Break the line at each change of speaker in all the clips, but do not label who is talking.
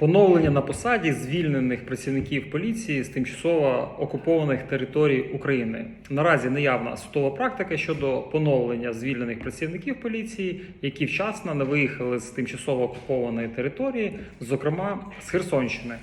Поновлення на посаді звільнених працівників поліції з тимчасово окупованих територій України. Наразі неявна судова практика щодо поновлення звільнених працівників поліції, які вчасно не виїхали з тимчасово окупованої території, зокрема з Херсонщини.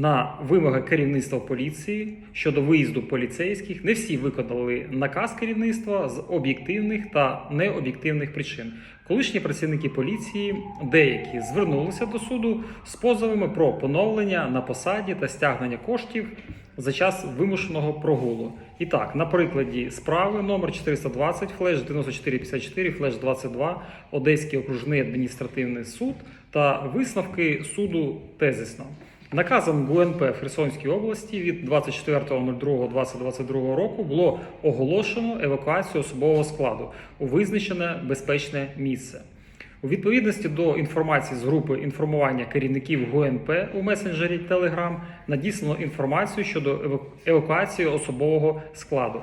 На вимоги керівництва поліції щодо виїзду поліцейських не всі виконали наказ керівництва з об'єктивних та необ'єктивних причин. Колишні працівники поліції деякі звернулися до суду з позовами про поновлення на посаді та стягнення коштів за час вимушеного прогулу. І так, на прикладі справи номер 420, флеш 9454, флеш 22, Одеський окружний адміністративний суд та висновки суду тезисно. Наказом ГУНП в Херсонській області від 24.02.2022 року було оголошено евакуацію особового складу у визначене безпечне місце. У відповідності до інформації з групи інформування керівників ГУНП у месенджері Telegram надіслано інформацію щодо еваку- евакуації особового складу.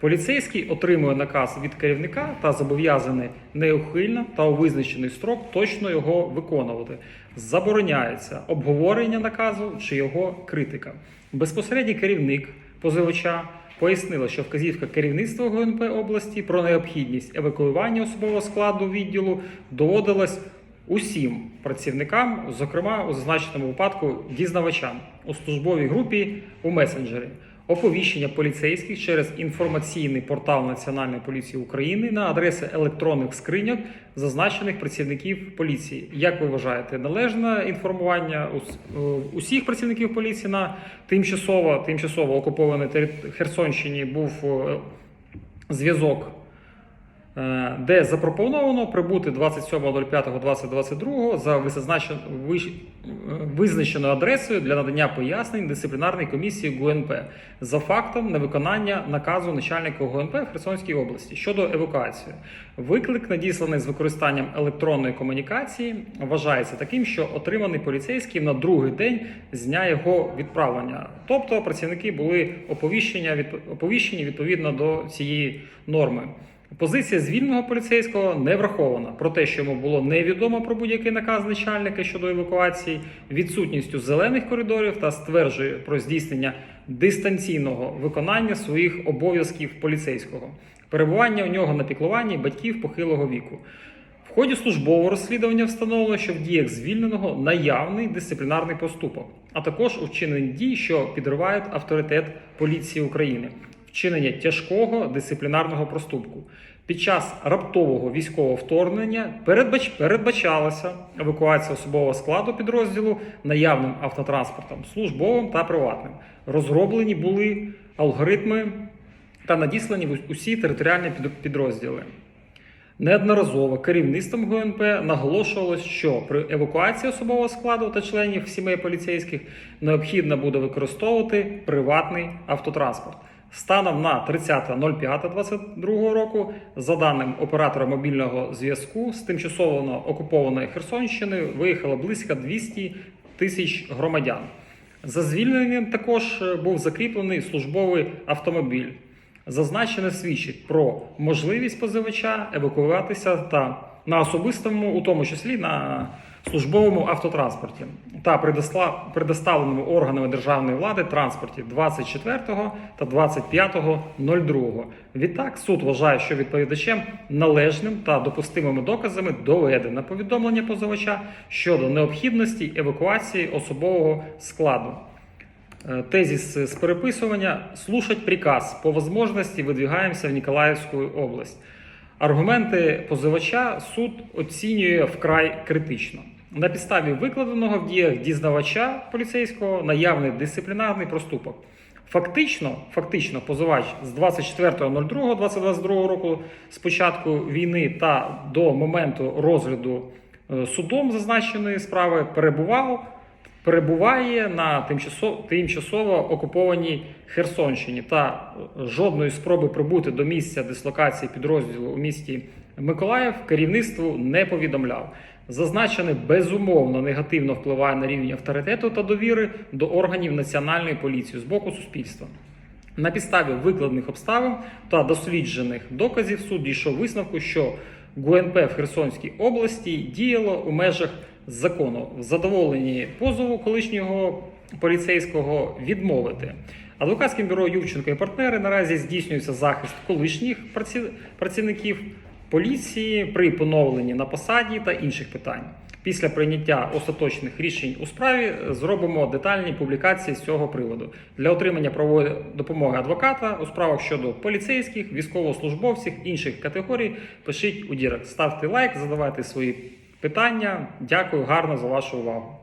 Поліцейський отримує наказ від керівника та зобов'язаний неухильно та у визначений строк точно його виконувати. Забороняється обговорення наказу чи його критика. Безпосередній керівник позивача пояснила, що вказівка керівництва ГУНП області про необхідність евакуювання особового складу відділу доводилась усім працівникам, зокрема у зазначеному випадку дізнавачам у службовій групі у месенджері. Оповіщення поліцейських через інформаційний портал Національної поліції України на адреси електронних скриньок зазначених працівників поліції. Як ви вважаєте, належне інформування е, усіх працівників поліції на тимчасово тимчасово окупованій Херсонщині був е, зв'язок де запропоновано прибути 27.05.2022 за е, визначеною адресою для надання пояснень дисциплінарної комісії ГУНП за фактом невиконання наказу начальника ГУНП в Херсонській області щодо евакуації. Виклик, надісланий з використанням електронної комунікації, вважається таким, що отриманий поліцейський на другий день з дня його відправлення. Тобто працівники були оповіщення оповіщені відповідно до цієї норми. Позиція звільненого поліцейського не врахована. Про те, що йому було невідомо про будь-який наказ начальника щодо евакуації, відсутністю зелених коридорів та стверджує про здійснення дистанційного виконання своїх обов'язків поліцейського, перебування у нього на піклуванні батьків похилого віку. В ході службового розслідування встановлено, що в діях звільненого наявний дисциплінарний поступок, а також у вчиненні дій, що підривають авторитет поліції України, вчинення тяжкого дисциплінарного проступку. Під час раптового військового вторгнення передбач... передбачалася евакуація особового складу підрозділу наявним автотранспортом, службовим та приватним. Розроблені були алгоритми та надіслані в усі територіальні під- підрозділи. Неодноразово керівництвом ГУНП наголошувалось, що при евакуації особового складу та членів сімей поліцейських необхідно буде використовувати приватний автотранспорт. Станом на 30.05.22 року, за даним оператора мобільного зв'язку з тимчасово окупованої Херсонщини виїхало близько 200 тисяч громадян. За звільненням також е, був закріплений службовий автомобіль. Зазначене свідчить про можливість позивача евакуюватися та на особистому, у тому числі на службовому автотранспорті та предосла- предоставленому органами державної влади транспорті 24 та 25.02. Відтак суд вважає, що відповідачем належним та допустимими доказами доведено повідомлення позивача щодо необхідності евакуації особового складу. Э, Тезис с переписывания «Слушать приказ. По возможности выдвигаемся в Ніколаївську область». Аргументи позивача суд оцінює вкрай критично. На підставі викладеного в діях дізнавача поліцейського наявний дисциплінарний проступок. Фактично, фактично, позивач з 24.02.2022 року з початку війни та до моменту розгляду е, судом зазначеної справи перебував перебуває на тимчасово, тимчасово окупованій Херсонщині та жодної спроби прибути до місця дислокації підрозділу у місті Миколаїв керівництву не повідомляв. Зазначене безумовно негативно впливає на рівень авторитету та довіри до органів національної поліції з боку суспільства. На підставі викладених обставин та досліджених доказів суд дійшов висновку, що ГУНП в Херсонській області діяло у межах закону в задоволенні позову колишнього поліцейського відмовити. Адвокатським бюро Ювченко і партнери наразі здійснюється захист колишніх працівників поліції при поновленні на посаді та інших питань. Після прийняття остаточних рішень у справі зробимо детальні публікації з цього приводу для отримання правової допомоги адвоката у справах щодо поліцейських, військовослужбовців інших категорій. Пишіть у Дірект, ставте лайк, задавайте свої питання. Дякую гарно за вашу увагу.